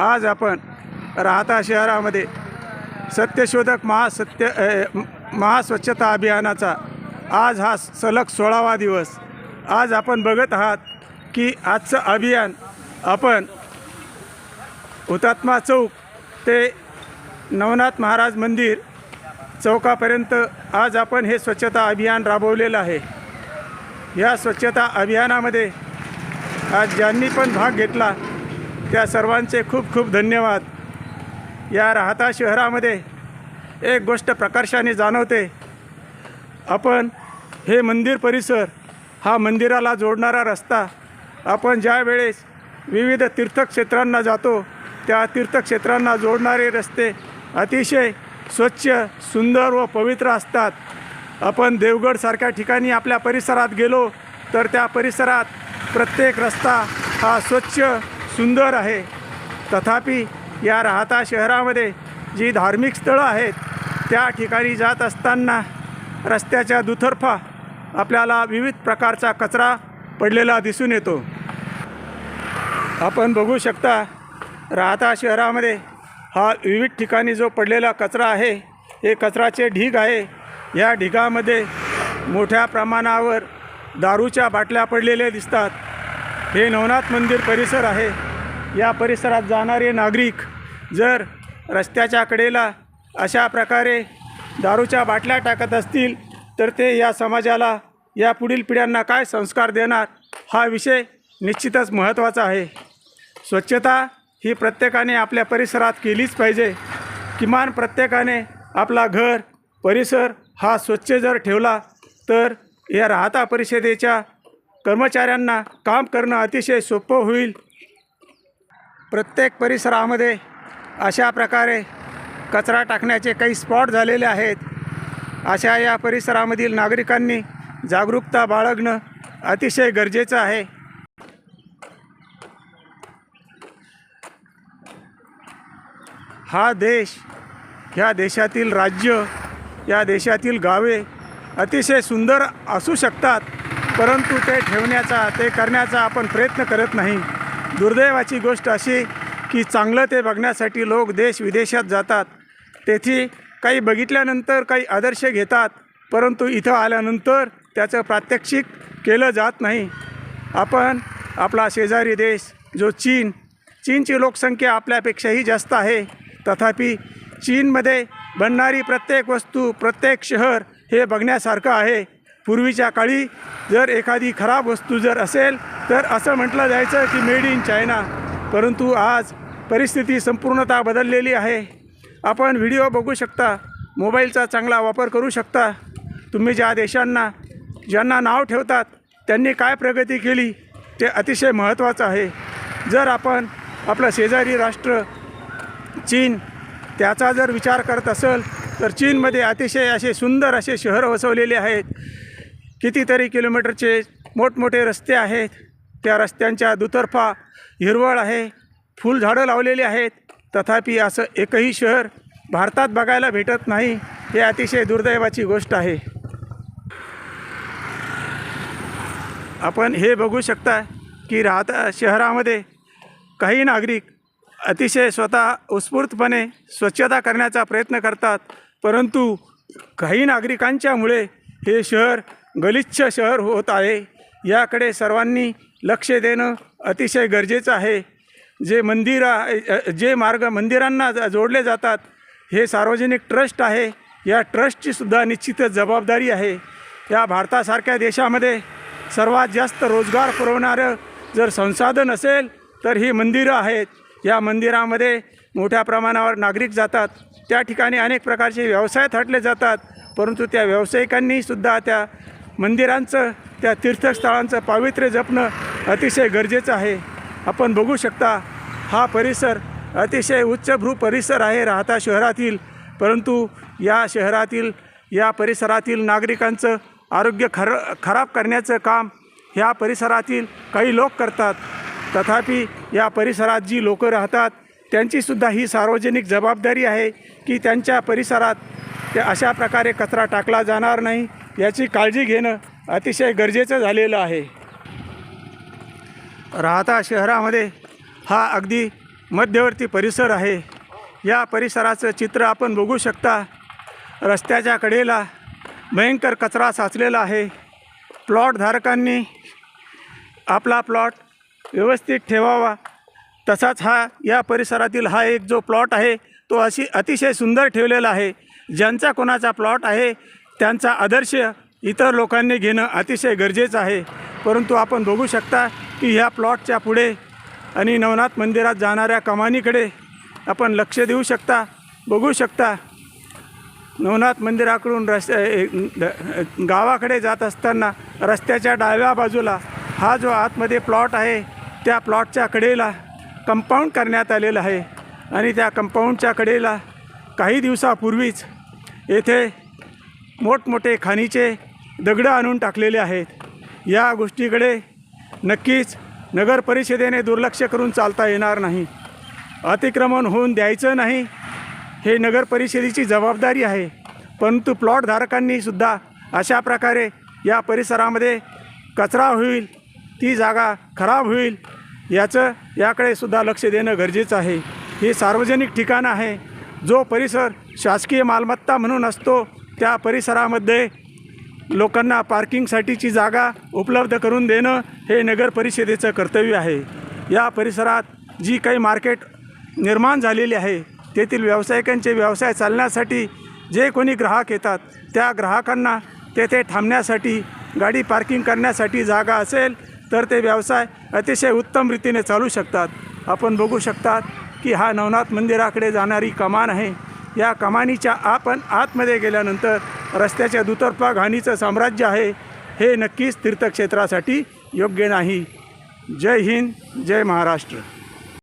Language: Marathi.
आज आपण राहता शहरामध्ये सत्यशोधक महासत्य महास्वच्छता अभियानाचा आज हा सलग सोळावा दिवस. आज आपण बघत आहात की आजचं अभियान आपण हुतात्मा चौक ते नवनाथ महाराज मंदिर चौकापर्यंत आज आपण हे स्वच्छता अभियान राबवलेलं आहे. या स्वच्छता अभियानामध्ये आज ज्यांनी पण भाग घेतला त्या सर्वांचे खूप खूप धन्यवाद. या राहता शहरामध्ये एक गोष्ट प्रकर्षाने जाणवते. आपण हे मंदिर परिसर हा मंदिराला जोडणारा रस्ता आपण ज्या वेळेस विविध तीर्थक्षेत्रांना जातो त्या तीर्थक्षेत्रांना जोडणारे रस्ते अतिशय स्वच्छ सुंदर व पवित्र असतात. आपण देवगडसारख्या ठिकाणी आपल्या परिसरात गेलो तर त्या परिसरात प्रत्येक रस्ता हा स्वच्छ सुंदर आहे. तथापि या राहता शहरामध्ये जी धार्मिक स्थळं आहेत त्या ठिकाणी जात असताना रस्त्याच्या दुतर्फा आपल्याला विविध प्रकारचा कचरा पडलेला दिसून येतो. आपण बघू शकता राहता शहरामध्ये हा विविध ठिकाणी जो पडलेला कचरा आहे हे कचराचे ढीग आहे. या ढिगामध्ये मोठ्या प्रमाणावर दारूच्या बाटल्या पडलेल्या दिसतात. हे नवनाथ मंदिर परिसर आहे. या परिसरात जाणारे नागरिक जर रस्त्याच्या कडेला अशा प्रकारे दारूच्या बाटल्या टाकत असतील तर ते या समाजाला या पुढील पिढ्यांना काय संस्कार देणार हा विषय निश्चितच महत्त्वाचा आहे. स्वच्छता ही प्रत्येकाने आपल्या परिसरात केलीच पाहिजे. किमान प्रत्येकाने आपला घर परिसर हा स्वच्छ जर ठेवला तर या राहता परिषदेच्या कर्मचाऱ्यांना काम करणं अतिशय सोपं होईल. प्रत्येक परिसरामध्ये अशा प्रकारे कचरा टाकण्याचे काही स्पॉट झालेले आहेत. अशा या परिसरामधील नागरिकांनी जागरूकता बाळगणं अतिशय गरजेचं आहे. हा देश ह्या देशातील राज्य या देशातील गावे अतिशय सुंदर असू शकतात. परंतु ते ठेवण्याचा ते करण्याचा आपण प्रयत्न करत नाही. दुर्दैवाची गोष्ट अशी की चांगलं ते बघण्यासाठी लोक देश विदेशात जातात. तेथी काही बघितल्यानंतर काही आदर्श घेतात परंतु इथं आल्यानंतर त्याचं प्रात्यक्षिक केलं जात नाही. आपण आपला शेजारी देश जो चीन चीनची लोकसंख्या आपल्यापेक्षाही जास्त आहे तथापि चीनमध्ये बनणारी प्रत्येक वस्तू प्रत्येक शहर हे बघण्यासारखं आहे. पूर्वीच्या काळी जर एखादी खराब वस्तू जर असेल तर असं म्हटलं जायचं की मेड इन चायना. परंतु आज परिस्थिती संपूर्णतः बदललेली आहे. आपण व्हिडिओ बघू शकता मोबाईलचा चांगला वापर करू शकता. तुम्ही ज्या देशांना ज्यांना नाव ठेवतात त्यांनी काय प्रगती केली ते अतिशय महत्त्वाचं आहे. जर आपण आपलं शेजारी राष्ट्र चीन त्याचा जर विचार करत असेल तर चीनमध्ये अतिशय असे सुंदर असे शहर वसवलेले आहेत. कितीतरी किलोमीटरचे मोठमोठे रस्ते आहेत. त्या रस्त्यांच्या दुतर्फा हिरवळ आहे. फुलझाडं लावलेली आहेत. तथापि असं एकही शहर भारतात बघायला भेटत नाही हे अतिशय दुर्दैवाची गोष्ट आहे. आपण हे बघू शकता की राहता शहरामध्ये काही नागरिक अतिशय स्वतः उत्स्फूर्तपणे स्वच्छता करण्याचा प्रयत्न करतात परंतु काही नागरिकांच्यामुळे हे शहर गलिच्छ शहर होत आहे. याकडे सर्वांनी लक्ष देणं अतिशय गरजेचं आहे. जे मंदिर जे मार्ग मंदिरांना ज- जोडले जातात हे सार्वजनिक ट्रस्ट आहे. या ट्रस्टचीसुद्धा निश्चितच जबाबदारी आहे. या भारतासारख्या देशामध्ये सर्वात जास्त रोजगार पुरवणारं जर संसाधन असेल तर ही मंदिरं आहेत. या मंदिरामध्ये मोठ्या प्रमाणावर नागरिक जातात. त्या ठिकाणी अनेक प्रकारचे व्यवसाय थाटले जातात. परंतु त्या व्यावसायिकांनीसुद्धा त्या मंदिरांचं त्या तीर्थस्थळांचं पावित्र्य जपणं अतिशय गरजेचं आहे. आपण बघू शकता हा परिसर अतिशय उच्चभ्रू परिसर आहे राहता शहरातील. परंतु या शहरातील या परिसरातील नागरिकांचं आरोग्य खर खराब करण्याचं काम ह्या परिसरातील काही लोक करतात. तथापि या परिसरात जी लोकं राहतात त्यांचीसुद्धा ही सार्वजनिक जबाबदारी आहे की त्यांच्या परिसरात त्या अशा प्रकारे कचरा टाकला जाणार नाही. याची काळजी घेणं अतिशय गरजेचं झालेलं आहे. राहता शहरामध्ये हा अगदी मध्यवर्ती परिसर आहे. या परिसराचं चित्र आपण बघू शकता. रस्त्याच्या कडेला भयंकर कचरा साचलेला आहे. प्लॉटधारकांनी आपला प्लॉट व्यवस्थित ठेवावा. तसाच हा या परिसरातील हा एक जो प्लॉट आहे तो अशी अतिशय सुंदर ठेवलेला आहे. ज्यांचा कोणाचा प्लॉट आहे त्यांचा आदर्श इतर लोकांनी घेणं अतिशय गरजेचं आहे. परंतु आपण बघू शकता की ह्या प्लॉटच्या पुढे आणि नवनाथ मंदिरात जाणाऱ्या कमानीकडे आपण लक्ष देऊ शकता बघू शकता. नवनाथ मंदिराकडून रस्त्या द- गावाकडे जात असताना रस्त्याच्या डाव्या बाजूला हा जो आतमध्ये प्लॉट आहे त्या प्लॉटच्या कडेला कंपाऊंड करण्यात आलेलं आहे. आणि त्या कंपाऊंडच्या कडेला काही दिवसापूर्वीच येथे मोठमोठे खाणीचे दगडं आणून टाकलेले आहेत. या गोष्टीकडे नक्कीच नगर परिषदेने दुर्लक्ष करून चालता येणार नाही. अतिक्रमण होऊन द्यायचं नाही हे नगर परिषदेची जबाबदारी आहे. परंतु प्लॉटधारकांनीसुद्धा अशा प्रकारे या परिसरामध्ये कचरा होईल ती जागा खराब होईल याचं याकडे सुद्धा लक्ष देणं गरजेचं आहे. हे सार्वजनिक ठिकाण आहे. जो परिसर शासकीय मालमत्ता म्हणून असतो त्या परिसरामध्ये लोकांना पार्किंगसाठीची जागा उपलब्ध करून देणं हे नगर परिषदेचं कर्तव्य आहे. या परिसरात जी काही मार्केट निर्माण झालेली आहे तेथील व्यावसायिकांचे व्यवसाय चालण्यासाठी जे कोणी ग्राहक येतात त्या ग्राहकांना तेथे थांबण्यासाठी गाडी पार्किंग करण्यासाठी जागा असेल तर ते व्यवसाय अतिशय उत्तम रीतीने चालू शकतात. आपण बघू शकतात की हा नवनाथ मंदिराकडे जाणारी कमान आहे. या कमानीच्या आपण आतमध्ये गेल्यानंतर रस्त्याच्या दुतर्फा घाणीचं साम्राज्य आहे हे नक्कीच तीर्थक्षेत्रासाठी योग्य नाही. जय हिंद जय महाराष्ट्र.